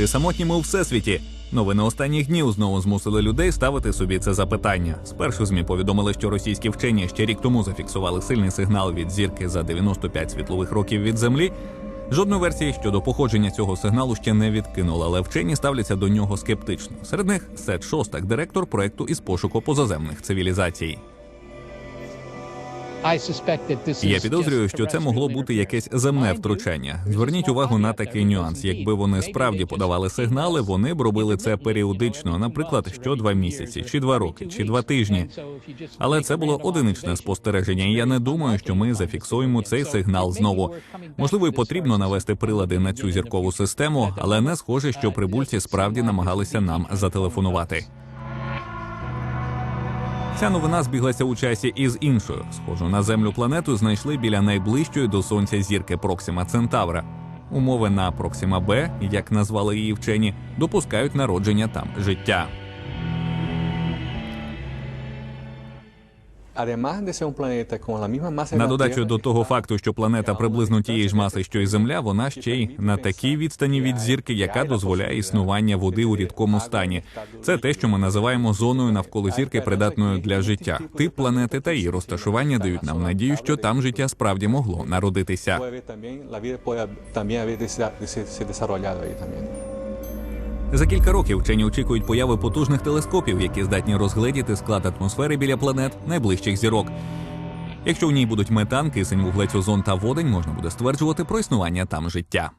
чи самотні у всесвіті? Новини останніх днів знову змусили людей ставити собі це запитання. Спершу змі повідомили, що російські вчені ще рік тому зафіксували сильний сигнал від зірки за 95 світлових років від землі. Жодної версії щодо походження цього сигналу ще не відкинули, але вчені ставляться до нього скептично. Серед них Сет Шостак, директор проекту із пошуку позаземних цивілізацій. Я підозрюю, що це могло бути якесь земне втручання. Зверніть увагу на такий нюанс. Якби вони справді подавали сигнали, вони б робили це періодично, наприклад, що два місяці, чи два роки, чи два тижні. Але це було одиничне спостереження. і Я не думаю, що ми зафіксуємо цей сигнал знову. Можливо, і потрібно навести прилади на цю зіркову систему, але не схоже, що прибульці справді намагалися нам зателефонувати. Ця новина збіглася у часі із іншою. Схожу на землю планету знайшли біля найближчої до сонця зірки Проксима Центавра. Умови на Проксима Б, як назвали її вчені, допускають народження там життя. На додачу до того факту, що планета приблизно тієї ж маси, що й Земля, вона ще й на такій відстані від зірки, яка дозволяє існування води у рідкому стані. Це те, що ми називаємо зоною навколо зірки, придатною для життя. Тип планети та її розташування дають нам надію, що там життя справді могло народитися. За кілька років вчені очікують появи потужних телескопів, які здатні розгледіти склад атмосфери біля планет найближчих зірок. Якщо в ній будуть метан, кисень вуглець озон та водень, можна буде стверджувати про існування там життя.